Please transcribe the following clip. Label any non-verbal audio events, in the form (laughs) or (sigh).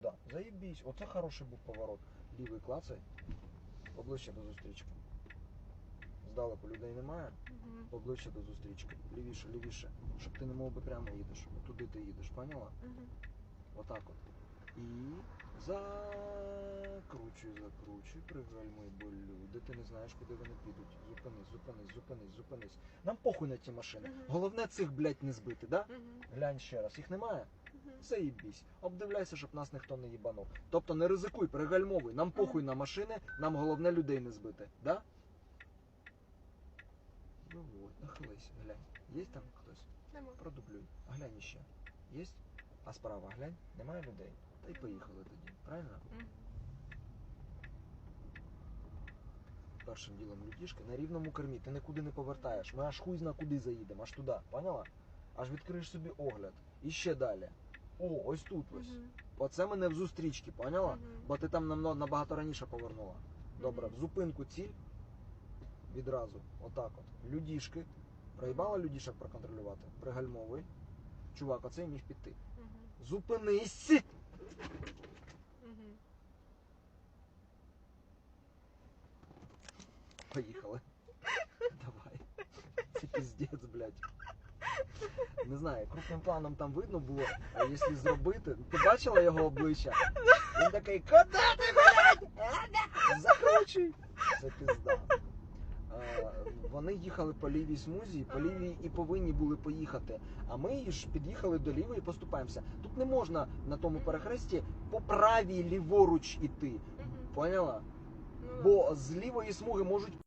Да, заебись. Оце хороший був поворот. Лівий клацай. Обличчя до зустрічки. Здалеку людей немає. Мгм. Обличчя до зустрічки. Лівіше, лівіше. Щоб ти не мов би прямо їдеш. Туди ти їдеш, поняла? Мгм. Отак от. І закручуй, закручуй, пригальмуй, бо люди, ти не знаєш, куди вони підуть. Зупинись, зупинись, зупинись, зупинись. Нам похуй на ті машини. Головне цих, блядь, не збити, да? Мгм. Глянь ще раз, їх немає? Заїбісь. Обдивляйся, щоб нас ніхто не їбанув. Тобто не ризикуй, пригальмовуй. Нам похуй на машини, нам головне людей не збити. Да? Виводь, нахились, глянь. Є там хтось? Нема. Продублюй. Глянь ще. Є? А справа глянь, немає людей. Та й поїхали тоді. Правильно? Першим ділом людішки на рівному кермі. Ти нікуди не повертаєш. Ми аж хуй зна куди заїдемо, аж туди. Поняла? Аж відкриєш собі огляд. І ще далі. О, ось тут ось. Мгм. Оце мене в зустрічки, поняла? Мгм. Бо ти там намно- набагато раніше повернула. Добре, в зупинку ціль. Відразу. Отак от. Людішки. Проїбала людішок проконтролювати. Пригальмовуй. Чувак, оцей міг піти. Мгм. Зупинись! Мгм. Поїхали. (laughs) Давай. Це піздець, блядь. Не знаю, крупним планом там видно було, а якщо зробити. Ти бачила його обличчя? Він такий, куди ти, блядь? Закручуй! Це пізда. Вони їхали по лівій смузі, по лівій і повинні були поїхати. А ми ж під'їхали до лівої і поступаємося. Тут не можна на тому перехресті по правій ліворуч іти. Поняла? Ну. Бо з лівої смуги можуть